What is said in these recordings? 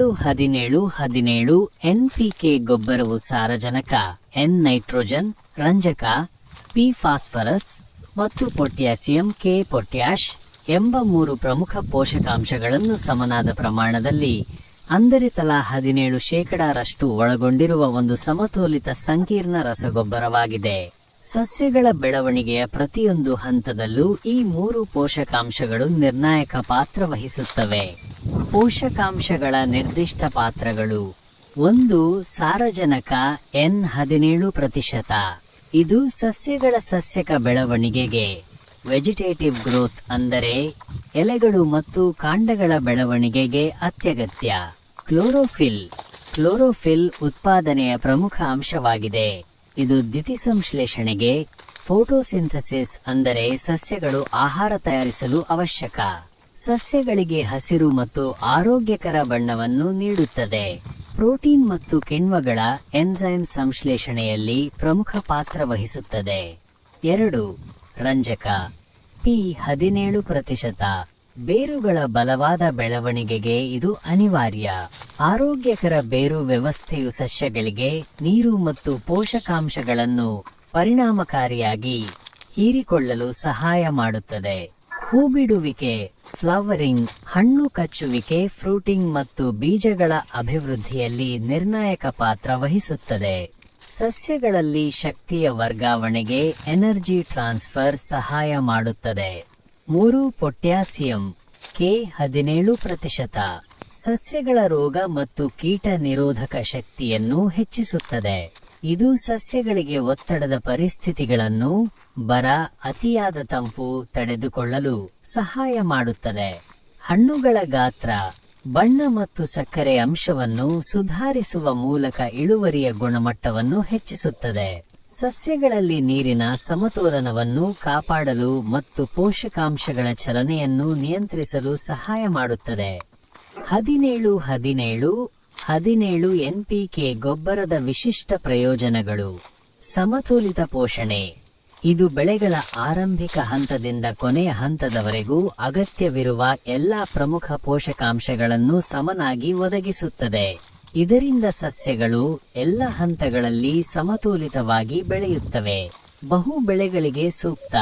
ಹದಿನೇಳು ಹದಿನೇಳು ಹದಿನೇಳು ಎನ್ಪಿಕೆ ಗೊಬ್ಬರವು ಸಾರಜನಕ, ಎನ್ ನೈಟ್ರೋಜನ್, ರಂಜಕ, ಪಿ ಫಾಸ್ಫರಸ್ ಮತ್ತು ಪೊಟ್ಯಾಸಿಯಂ, ಕೆ ಪೊಟ್ಯಾಶ್ ಎಂಬ ಮೂರು ಪ್ರಮುಖ ಪೋಷಕಾಂಶಗಳನ್ನು ಸಮನಾದ ಪ್ರಮಾಣದಲ್ಲಿ ಅಂದರೆ ತಲಾ ಹದಿನೇಳು ಶೇಕಡಾರಷ್ಟು ಒಳಗೊಂಡಿರುವ ಒಂದು ಸಮತೋಲಿತ ಸಂಕೀರ್ಣ ರಸಗೊಬ್ಬರವಾಗಿದೆ. ಸಸ್ಯಗಳ ಬೆಳವಣಿಗೆಯ ಪ್ರತಿಯೊಂದು ಹಂತದಲ್ಲೂ ಈ ಮೂರು ಪೋಷಕಾಂಶಗಳು ನಿರ್ಣಾಯಕ ಪಾತ್ರ ವಹಿಸುತ್ತವೆ. ಪೋಷಕಾಂಶಗಳ ನಿರ್ದಿಷ್ಟ ಪಾತ್ರಗಳು. ಒಂದು ಸಾರಜನಕ ಎನ್ ಹದಿನೇಳು ಪ್ರತಿಶತ. ಇದು ಸಸ್ಯಗಳ ಸಸ್ಯಕ ಬೆಳವಣಿಗೆಗೆ. ವೆಜಿಟೇಟಿವ್ ಗ್ರೋತ್ ಅಂದರೆ ಎಲೆಗಳು ಮತ್ತು ಕಾಂಡಗಳ ಬೆಳವಣಿಗೆಗೆ ಅತ್ಯಗತ್ಯ. ಕ್ಲೋರೋಫಿಲ್. ಕ್ಲೋರೋಫಿಲ್ ಉತ್ಪಾದನೆಯ ಪ್ರಮುಖ ಅಂಶವಾಗಿದೆ. ಇದು ದ್ಯುತಿಸಂಶ್ಲೇಷಣೆಗೆ ಫೋಟೋಸಿಂಥಸಿಸ್ ಅಂದರೆ ಸಸ್ಯಗಳು ಆಹಾರ ತಯಾರಿಸಲು ಅವಶ್ಯಕ. ಸಸ್ಯಗಳಿಗೆ ಹಸಿರು ಮತ್ತು ಆರೋಗ್ಯಕರ ಬಣ್ಣವನ್ನು ನೀಡುತ್ತದೆ. ಪ್ರೋಟೀನ್ ಮತ್ತು ಕಿಣ್ವಗಳ ಎನ್ಸೈಮ್ ಸಂಶ್ಲೇಷಣೆಯಲ್ಲಿ ಪ್ರಮುಖ ಪಾತ್ರ ವಹಿಸುತ್ತದೆ. ಎರಡು, ರಂಜಕ. ಪಿ ಹದಿನೇಳು ಪ್ರತಿಶತ. ಬೇರುಗಳ ಬಲವಾದ ಬೆಳವಣಿಗೆಗೆ ಇದು ಅನಿವಾರ್ಯ. ಆರೋಗ್ಯಕರ ಬೇರು ವ್ಯವಸ್ಥೆಯು ಸಸ್ಯಗಳಿಗೆ ನೀರು ಮತ್ತು ಪೋಷಕಾಂಶಗಳನ್ನು ಪರಿಣಾಮಕಾರಿಯಾಗಿ ಹೀರಿಕೊಳ್ಳಲು ಸಹಾಯ ಮಾಡುತ್ತದೆ. ಹೂಬಿಡುವಿಕೆ, ಫ್ಲವರಿಂಗ್, ಹಣ್ಣು ಕಚ್ಚುವಿಕೆ, ಫ್ರೂಟಿಂಗ್ ಮತ್ತು ಬೀಜಗಳ ಅಭಿವೃದ್ಧಿಯಲ್ಲಿ ನಿರ್ಣಾಯಕ ಪಾತ್ರ ವಹಿಸುತ್ತದೆ. ಸಸ್ಯಗಳಲ್ಲಿ ಶಕ್ತಿಯ ವರ್ಗಾವಣೆಗೆ ಎನರ್ಜಿ ಟ್ರಾನ್ಸ್ಫರ್ ಸಹಾಯ ಮಾಡುತ್ತದೆ. ಮೂರು, ಪೊಟ್ಯಾಸಿಯಂ, ಕೆ ಹದಿನೇಳು ಪ್ರತಿಶತ. ಸಸ್ಯಗಳ ರೋಗ ಮತ್ತು ಕೀಟ ನಿರೋಧಕ ಶಕ್ತಿಯನ್ನು ಹೆಚ್ಚಿಸುತ್ತದೆ. ಇದು ಸಸ್ಯಗಳಿಗೆ ಒತ್ತಡದ ಪರಿಸ್ಥಿತಿಗಳನ್ನು ಬರ, ಅತಿಯಾದ ತಂಪು ತಡೆದುಕೊಳ್ಳಲು ಸಹಾಯ ಮಾಡುತ್ತದೆ. ಹಣ್ಣುಗಳ ಗಾತ್ರ, ಬಣ್ಣ ಮತ್ತು ಸಕ್ಕರೆ ಅಂಶವನ್ನು ಸುಧಾರಿಸುವ ಮೂಲಕ ಇಳುವರಿಯ ಗುಣಮಟ್ಟವನ್ನು ಹೆಚ್ಚಿಸುತ್ತದೆ. ಸಸ್ಯಗಳಲ್ಲಿ ನೀರಿನ ಸಮತೋಲನವನ್ನು ಕಾಪಾಡಲು ಮತ್ತು ಪೋಷಕಾಂಶಗಳ ಚಲನೆಯನ್ನು ನಿಯಂತ್ರಿಸಲು ಸಹಾಯ ಮಾಡುತ್ತದೆ. ಹದಿನೇಳು ಹದಿನೇಳು ಹದಿನೇಳು ಎನ್ಪಿಕೆ ಗೊಬ್ಬರದ ವಿಶಿಷ್ಟ ಪ್ರಯೋಜನಗಳು. ಸಮತೋಲಿತ ಪೋಷಣೆ. ಇದು ಬೆಳೆಗಳ ಆರಂಭಿಕ ಹಂತದಿಂದ ಕೊನೆಯ ಹಂತದವರೆಗೂ ಅಗತ್ಯವಿರುವ ಎಲ್ಲಾ ಪ್ರಮುಖ ಪೋಷಕಾಂಶಗಳನ್ನು ಸಮನಾಗಿ ಒದಗಿಸುತ್ತದೆ. ಇದರಿಂದ ಸಸ್ಯಗಳು ಎಲ್ಲ ಹಂತಗಳಲ್ಲಿ ಸಮತೋಲಿತವಾಗಿ ಬೆಳೆಯುತ್ತವೆ. ಬಹು ಬೆಳೆಗಳಿಗೆ ಸೂಕ್ತ.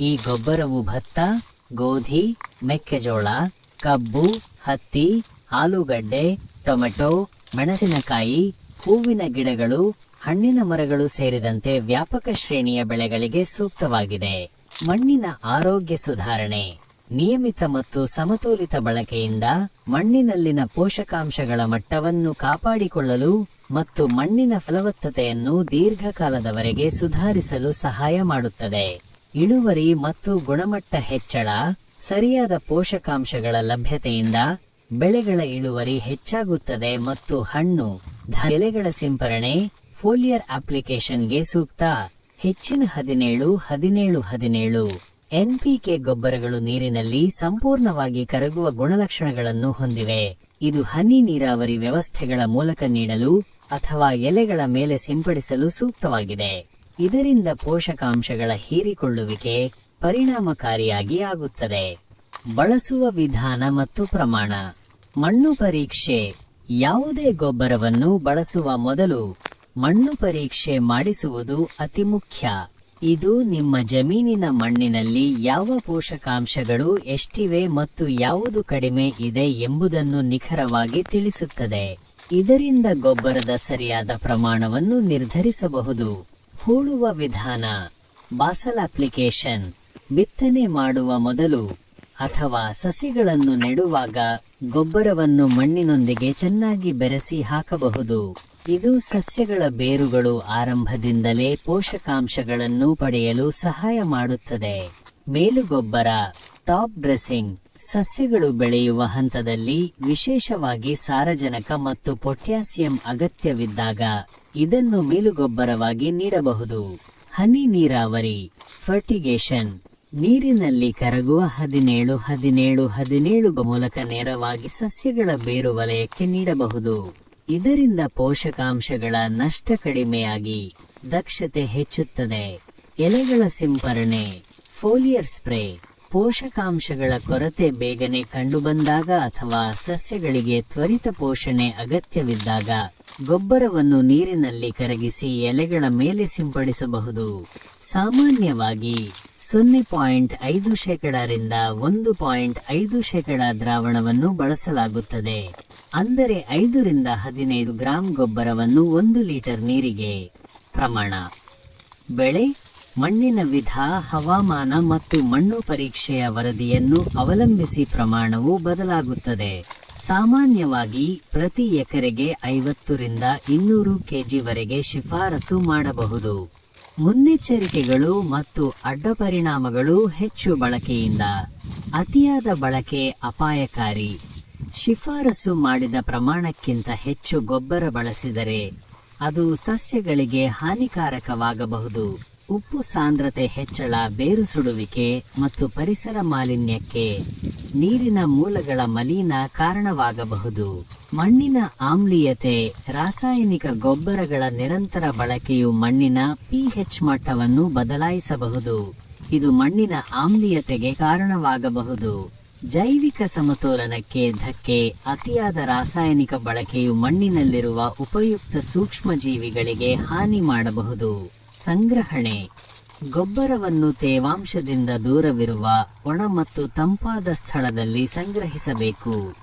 ಈ ಗೊಬ್ಬರವು ಭತ್ತ, ಗೋಧಿ, ಮೆಕ್ಕೆಜೋಳ, ಕಬ್ಬು, ಹತ್ತಿ, ಆಲೂಗಡ್ಡೆ ಟೊಮೆಟೊ, ಮೆಣಸಿನಕಾಯಿ, ಹೂವಿನ ಗಿಡಗಳು, ಹಣ್ಣಿನ ಮರಗಳು ಸೇರಿದಂತೆ ವ್ಯಾಪಕ ಶ್ರೇಣಿಯ ಬೆಳೆಗಳಿಗೆ ಸೂಕ್ತವಾಗಿದೆ. ಮಣ್ಣಿನ ಆರೋಗ್ಯ ಸುಧಾರಣೆ. ನಿಯಮಿತ ಮತ್ತು ಸಮತೋಲಿತ ಬಳಕೆಯಿಂದ ಮಣ್ಣಿನಲ್ಲಿನ ಪೋಷಕಾಂಶಗಳ ಮಟ್ಟವನ್ನು ಕಾಪಾಡಿಕೊಳ್ಳಲು ಮತ್ತು ಮಣ್ಣಿನ ಫಲವತ್ತತೆಯನ್ನು ದೀರ್ಘಕಾಲದವರೆಗೆ ಸುಧಾರಿಸಲು ಸಹಾಯ ಮಾಡುತ್ತದೆ. ಇಳುವರಿ ಮತ್ತು ಗುಣಮಟ್ಟ ಹೆಚ್ಚಳ, ಸರಿಯಾದ ಪೋಷಕಾಂಶಗಳ ಲಭ್ಯತೆಯಿಂದ ಬೆಳೆಗಳ ಇಳುವರಿ ಹೆಚ್ಚಾಗುತ್ತದೆ ಮತ್ತು ಹಣ್ಣು ಎಲೆಗಳ ಸಿಂಪರಣೆ ಫೋಲಿಯರ್ ಅಪ್ಲಿಕೇಶನ್ಗೆ ಸೂಕ್ತ. ಹೆಚ್ಚಿನ ಹದಿನೇಳು ಹದಿನೇಳು ಹದಿನೇಳು. ಎನ್ಪಿಕೆ ಗೊಬ್ಬರಗಳು ನೀರಿನಲ್ಲಿ ಸಂಪೂರ್ಣವಾಗಿ ಕರಗುವ ಗುಣಲಕ್ಷಣಗಳನ್ನು ಹೊಂದಿವೆ. ಇದು ಹನಿ ನೀರಾವರಿ ವ್ಯವಸ್ಥೆಗಳ ಮೂಲಕ ನೀಡಲು ಅಥವಾ ಎಲೆಗಳ ಮೇಲೆ ಸಿಂಪಡಿಸಲು ಸೂಕ್ತವಾಗಿದೆ. ಇದರಿಂದ ಪೋಷಕಾಂಶಗಳ ಹೀರಿಕೊಳ್ಳುವಿಕೆ ಪರಿಣಾಮಕಾರಿಯಾಗಿ ಆಗುತ್ತದೆ. ಬಳಸುವ ವಿಧಾನ ಮತ್ತು ಪ್ರಮಾಣ. ಮಣ್ಣು ಪರೀಕ್ಷೆ. ಯಾವುದೇ ಗೊಬ್ಬರವನ್ನು ಬಳಸುವ ಮೊದಲು ಮಣ್ಣು ಪರೀಕ್ಷೆ ಮಾಡಿಸುವುದು ಅತಿ ಮುಖ್ಯ. ಇದು ನಿಮ್ಮ ಜಮೀನಿನ ಮಣ್ಣಿನಲ್ಲಿ ಯಾವ ಪೋಷಕಾಂಶಗಳು ಎಷ್ಟಿವೆ ಮತ್ತು ಯಾವುದು ಕಡಿಮೆ ಇದೆ ಎಂಬುದನ್ನು ನಿಖರವಾಗಿ ತಿಳಿಸುತ್ತದೆ. ಇದರಿಂದ ಗೊಬ್ಬರದ ಸರಿಯಾದ ಪ್ರಮಾಣವನ್ನು ನಿರ್ಧರಿಸಬಹುದು. ಹೂಳುವ ವಿಧಾನ. Basal application. ಬಿತ್ತನೆ ಮಾಡುವ ಮೊದಲು ಅಥವಾ ಸಸಿಗಳನ್ನು ನೆಡುವಾಗ ಗೊಬ್ಬರವನ್ನು ಮಣ್ಣಿನೊಂದಿಗೆ ಚೆನ್ನಾಗಿ ಬೆರೆಸಿ ಹಾಕಬಹುದು. ಇದು ಸಸ್ಯಗಳ ಬೇರುಗಳು ಆರಂಭದಿಂದಲೇ ಪೋಷಕಾಂಶಗಳನ್ನು ಪಡೆಯಲು ಸಹಾಯ ಮಾಡುತ್ತದೆ. ಮೇಲುಗೊಬ್ಬರ ಟಾಪ್ ಡ್ರೆಸ್ಸಿಂಗ್, ಸಸ್ಯಗಳು ಬೆಳೆಯುವ ಹಂತದಲ್ಲಿ ವಿಶೇಷವಾಗಿ ಸಾರಜನಕ ಮತ್ತು ಪೊಟ್ಯಾಸಿಯಂ ಅಗತ್ಯವಿದ್ದಾಗ ಇದನ್ನು ಮೇಲುಗೊಬ್ಬರವಾಗಿ ನೀಡಬಹುದು. ಹನಿ ನೀರಾವರಿ, ಫರ್ಟಿಗೇಷನ್ ನೀರಿನಲ್ಲಿ ಕರಗುವ ಹದಿನೇಳು ಹದಿನೇಳು ಹದಿನೇಳು ಮೂಲಕ ನೇರವಾಗಿ ಸಸ್ಯಗಳ ಬೇರು ವಲಯಕ್ಕೆ ನೀಡಬಹುದು. ಇದರಿಂದ ಪೋಷಕಾಂಶಗಳ ನಷ್ಟ ಕಡಿಮೆಯಾಗಿ ದಕ್ಷತೆ ಹೆಚ್ಚುತ್ತದೆ. ಎಲೆಗಳ ಸಿಂಪರಣೆ, ಫೋಲಿಯರ್ ಸ್ಪ್ರೇ. ಪೋಷಕಾಂಶಗಳ ಕೊರತೆ ಬೇಗನೆ ಕಂಡುಬಂದಾಗ ಅಥವಾ ಸಸ್ಯಗಳಿಗೆ ತ್ವರಿತ ಪೋಷಣೆ ಅಗತ್ಯವಿದ್ದಾಗ ಗೊಬ್ಬರವನ್ನು ನೀರಿನಲ್ಲಿ ಕರಗಿಸಿ ಎಲೆಗಳ ಮೇಲೆ ಸಿಂಪಡಿಸಬಹುದು. ಸಾಮಾನ್ಯವಾಗಿ ಸೊನ್ನೆ ಪಾಯಿಂಟ್ ಐದು ಶೇಕಡರಿಂದ ಒಂದು ಪಾಯಿಂಟ್ ಐದು ಶೇಕಡ ದ್ರಾವಣವನ್ನು ಬಳಸಲಾಗುತ್ತದೆ. ಅಂದರೆ ಐದರಿಂದ ಹದಿನೈದು ಗ್ರಾಂ ಗೊಬ್ಬರವನ್ನು ಒಂದು ಲೀಟರ್ ನೀರಿಗೆ. ಪ್ರಮಾಣ. ಬೆಳೆ ಮಣ್ಣಿನ ವಿಧ, ಹವಾಮಾನ ಮತ್ತು ಮಣ್ಣು ಪರೀಕ್ಷೆಯ ವರದಿಯನ್ನು ಅವಲಂಬಿಸಿ ಪ್ರಮಾಣವು ಬದಲಾಗುತ್ತದೆ. ಸಾಮಾನ್ಯವಾಗಿ ಪ್ರತಿ ಎಕರೆಗೆ ಐವತ್ತರಿಂದ ಇನ್ನೂರು ಕೆಜಿವರೆಗೆ ಶಿಫಾರಸು ಮಾಡಬಹುದು. ಮುನ್ನೆಚ್ಚರಿಕೆಗಳು ಮತ್ತು ಅಡ್ಡಪರಿಣಾಮಗಳು ಹೆಚ್ಚು ಬಳಕೆಯಿಂದ ಅತಿಯಾದ ಬಳಕೆ ಅಪಾಯಕಾರಿ. ಶಿಫಾರಸು ಮಾಡಿದ ಪ್ರಮಾಣಕ್ಕಿಂತ ಹೆಚ್ಚು ಗೊಬ್ಬರ ಬಳಸಿದರೆ ಅದು ಸಸ್ಯಗಳಿಗೆ ಹಾನಿಕಾರಕವಾಗಬಹುದು. ಉಪ್ಪು ಸಾಂದ್ರತೆ ಹೆಚ್ಚಳ, ಬೇರು ಸುಡುವಿಕೆ ಮತ್ತು ಪರಿಸರ ಮಾಲಿನ್ಯಕ್ಕೆ ನೀರಿನ ಮೂಲಗಳ ಮಲಿನ ಕಾರಣವಾಗಬಹುದು. ಮಣ್ಣಿನ ಆಮ್ಲೀಯತೆ, ರಾಸಾಯನಿಕ ಗೊಬ್ಬರಗಳ ನಿರಂತರ ಬಳಕೆಯು ಮಣ್ಣಿನ ಪಿಹೆಚ್ ಮಟ್ಟವನ್ನು ಬದಲಾಯಿಸಬಹುದು. ಇದು ಮಣ್ಣಿನ ಆಮ್ಲೀಯತೆಗೆ ಕಾರಣವಾಗಬಹುದು. ಜೈವಿಕ ಸಮತೋಲನಕ್ಕೆ ಧಕ್ಕೆ, ಅತಿಯಾದ ರಾಸಾಯನಿಕ ಬಳಕೆಯು ಮಣ್ಣಿನಲ್ಲಿರುವ ಉಪಯುಕ್ತ ಸೂಕ್ಷ್ಮಜೀವಿಗಳಿಗೆ ಹಾನಿ ಮಾಡಬಹುದು. ಸಂಗ್ರಹಣೆ. ಗೊಬ್ಬರವನ್ನು ತೇವಾಂಶದಿಂದ ದೂರವಿರುವ ಒಣ ಮತ್ತು ತಂಪಾದ ಸ್ಥಳದಲ್ಲಿ ಸಂಗ್ರಹಿಸಬೇಕು.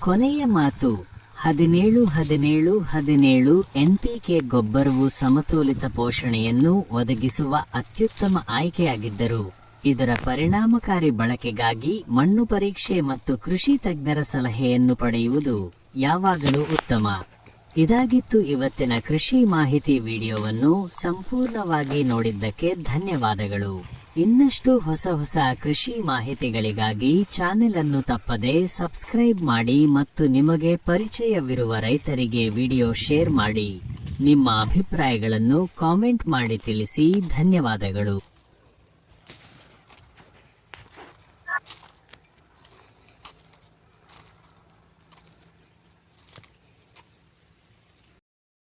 ಕೊನೆಯ ಮಾತು, ಹದಿನೇಳು ಹದಿನೇಳು ಹದಿನೇಳು ಎನ್ಪಿಕೆ ಗೊಬ್ಬರವು ಸಮತೋಲಿತ ಪೋಷಣೆಯನ್ನು ಒದಗಿಸುವ ಅತ್ಯುತ್ತಮ ಆಯ್ಕೆಯಾಗಿದ್ದರು. ಇದರ ಪರಿಣಾಮಕಾರಿ ಬಳಕೆಗಾಗಿ ಮಣ್ಣು ಪರೀಕ್ಷೆ ಮತ್ತು ಕೃಷಿ ತಜ್ಞರ ಸಲಹೆಯನ್ನು ಪಡೆಯುವುದು ಯಾವಾಗಲೂ ಉತ್ತಮ. ಇದಾಗಿತ್ತು ಇವತ್ತಿನ ಕೃಷಿ ಮಾಹಿತಿ ವಿಡಿಯೋವನ್ನು ಸಂಪೂರ್ಣವಾಗಿ ನೋಡಿದ್ದಕ್ಕೆ ಧನ್ಯವಾದಗಳು. ಇನ್ನಷ್ಟು ಹೊಸ ಹೊಸ ಕೃಷಿ ಮಾಹಿತಿಗಳಿಗಾಗಿ ಚಾನೆಲ್ ಅನ್ನು ತಪ್ಪದೆ ಸಬ್ಸ್ಕ್ರೈಬ್ ಮಾಡಿ ಮತ್ತು ನಿಮಗೆ ಪರಿಚಯವಿರುವ ರೈತರಿಗೆ ವಿಡಿಯೋ ಶೇರ್ ಮಾಡಿ. ನಿಮ್ಮ ಅಭಿಪ್ರಾಯಗಳನ್ನು ಕಾಮೆಂಟ್ ಮಾಡಿ ತಿಳಿಸಿ ಧನ್ಯವಾದಗಳು.